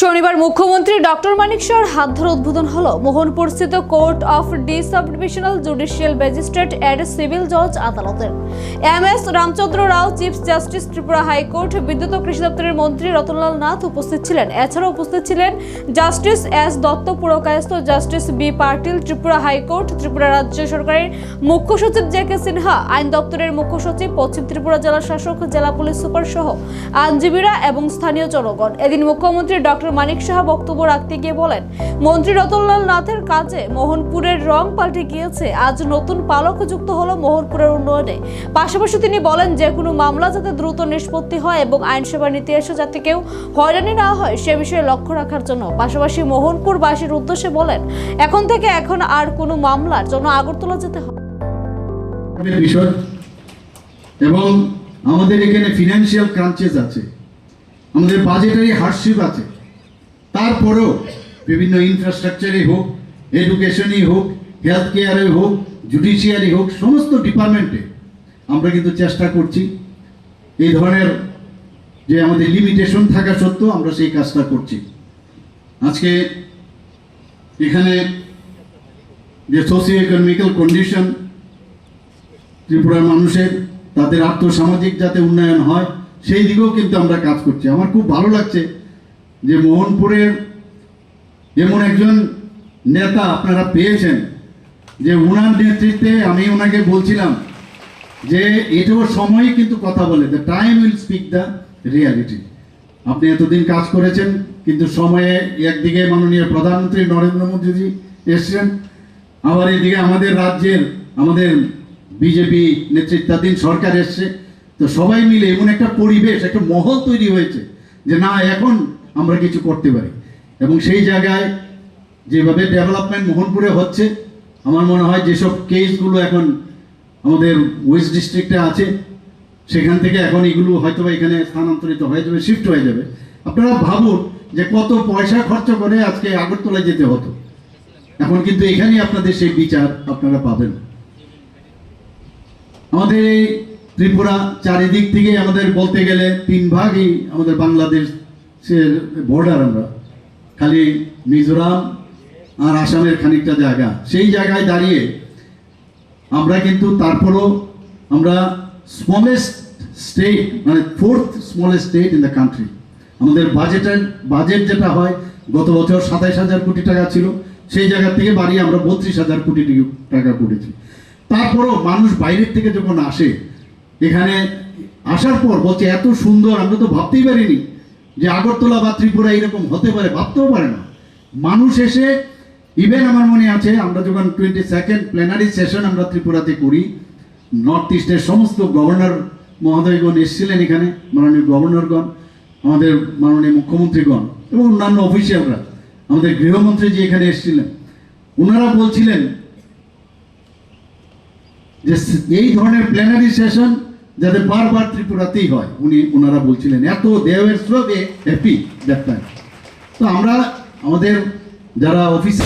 শনিবার মুখ্যমন্ত্রী ডক্টর মানিক শাহর হাত ধরে উদ্বোধন হল মোহনপুর স্থিত court of the sub divisional judicial magistrate and civil জজ আদালতের M S Ramachandra Rao, chief justice Tripura high court, বিদ্যুৎ ও কৃষি দপ্তরের মন্ত্রী রতনলাল নাথ উপস্থিত ছিলেন। এছাড়াও উপস্থিত ছিলেন justice S Dutta, Purkayastha justice B Patil, Tripura high court, Tripura রাজ্য সরকারের মুখ্য সচিব জে কে সিনহা, আইন দপ্তরের মুখ্য সচিব, পশ্চিম ত্রিপুরা জেলা শাসক, জেলা পুলিশ সুপার সহ আইনজীবীরা এবং স্থানীয় জনগণ। এদিন মুখ্যমন্ত্রী ডক্টর মানিক সাহা বক্তব্য রাখতে গিয়ে বলেন, মন্ত্রী রতনলাল নাথের কাজে মোহনপুরের রং পাল্টে গিয়েছে। আজ নতুন পালক যুক্ত হলো মোহনপুরের উন্নয়নে। পাশাপাশি তিনি বলেন, যে কোনো মামলা যাতে দ্রুত নিষ্পত্তি হয় এবং আইনসেবা নীতি এসে যাতে কেউ হয়রানি না হয়, সে বিষয়ে লক্ষ্য রাখার জন্য। পাশাপাশি মোহনপুরবাসীর উদ্দেশ্যে বলেন, এখন থেকে এখন আর কোনো মামলার জন্য আগরতলা যেতে হবে। বিষয় এবং আমাদের এখানে ফিনান্সিয়াল ক্রাঞ্চেস আছে। আমাদের বাজেটারি হার্ডশিপ আছে। তারপরেও বিভিন্ন ইনফ্রাস্ট্রাকচারই হোক এডুকেশনই হোক হেলথ কেয়ারে হোক জুডিশিয়ারি হোক, সমস্ত ডিপার্টমেন্টে আমরা কিন্তু চেষ্টা করছি এই ধরনের যে আমাদের লিমিটেশন থাকা সত্ত্বেও আমরা সেই কাজটা করছি। আজকে এখানে যে সোশিও ইকোনমিক্যাল কন্ডিশন ত্রিপুরার মানুষের, তাদের আর্থসামাজিক যাতে উন্নয়ন হয়, সেই দিকেও কিন্তু আমরা কাজ করছি। আমার খুব ভালো লাগছে যে মোহনপুরের এমন একজন নেতা আপনারা পেয়েছেন, যে উনার নেতৃত্বে আমি ওনাকে বলছিলাম যে এটাও সময় কিন্তু কথা বলে the time will speak the reality আপনি এতদিন কাজ করেছেন, কিন্তু সময়ে একদিকে মাননীয় প্রধানমন্ত্রী নরেন্দ্র মোদীজি এসছেন, আবার এদিকে আমাদের রাজ্যের, আমাদের বিজেপি নেতৃত্বাধীন সরকার এসছে। তো সবাই মিলে এমন একটা পরিবেশ, একটা মহল তৈরি হয়েছে যে না, এখন আমরা কিছু করতে পারি। এবং সেই জায়গায় যেভাবে ডেভেলপমেন্ট মোহনপুরে হচ্ছে, আমার মনে হয় যেসব কেসগুলো এখন আমাদের ওয়েস্ট ডিস্ট্রিক্টে আছে, সেখান থেকে এখন এগুলো হয়তো এখানে স্থানান্তরিত হয়ে যাবে শিফট হয়ে যাবে। আপনারা ভাবুন যে কত পয়সা খরচ করে আজকে আগরতলায় যেতে হতো। এখন কিন্তু এখানেই আপনাদের সেই বিচার আপনারা পাবেন। আমাদের এই ত্রিপুরা চারিদিক থেকে আমাদের বলতে গেলে তিন ভাগই আমাদের বাংলাদেশের বর্ডার আমরা। খালি মিজোরাম আর আসামের খানিকটা জায়গা। সেই জায়গায় দাঁড়িয়ে আমরা কিন্তু তারপরও আমরা স্মলেস্ট স্টেট মানে fourth smallest state in the country আমাদের বাজেটের বাজেট যেটা হয়, গত বছর সাতাইশ হাজার কোটি টাকা ছিল। সেই জায়গা থেকে বাড়িয়ে আমরা বত্রিশ হাজার কোটি টাকা করেছি। তারপরও মানুষ বাইরের থেকে যখন আসে, এখানে আসার পর বলছে, এত সুন্দর, আমরা তো ভাবতেই পারিনি। যে আগরতলা বা ত্রিপুরা এরকম হতে পারে, ভাবতেও পারে না। মানুষ এসে ইভেন আমার মনে আছে, আমরা যখন টোয়েন্টি সেকেন্ড প্ল্যানারি সেশন আমরা ত্রিপুরাতে করি নর্থ ইস্টের সমস্ত গভর্নর মহোদয়গণ এসেছিলেন এখানে, মাননীয় গভর্নরগণ আমাদের মাননীয় মুখ্যমন্ত্রীগণ এবং অন্যান্য অফিসিয়ালরা আমাদের গৃহমন্ত্রী যে এখানে এসেছিলেন ওনারা বলছিলেন যে এই ধরনের প্ল্যানারি সেশন যাতে বারবার ত্রিপুরাতেই হয়। উনি ওনারা বলছিলেন, এত দেহের সো হ্যাপি দ্যাট তো আমরা, আমাদের যারা অফিস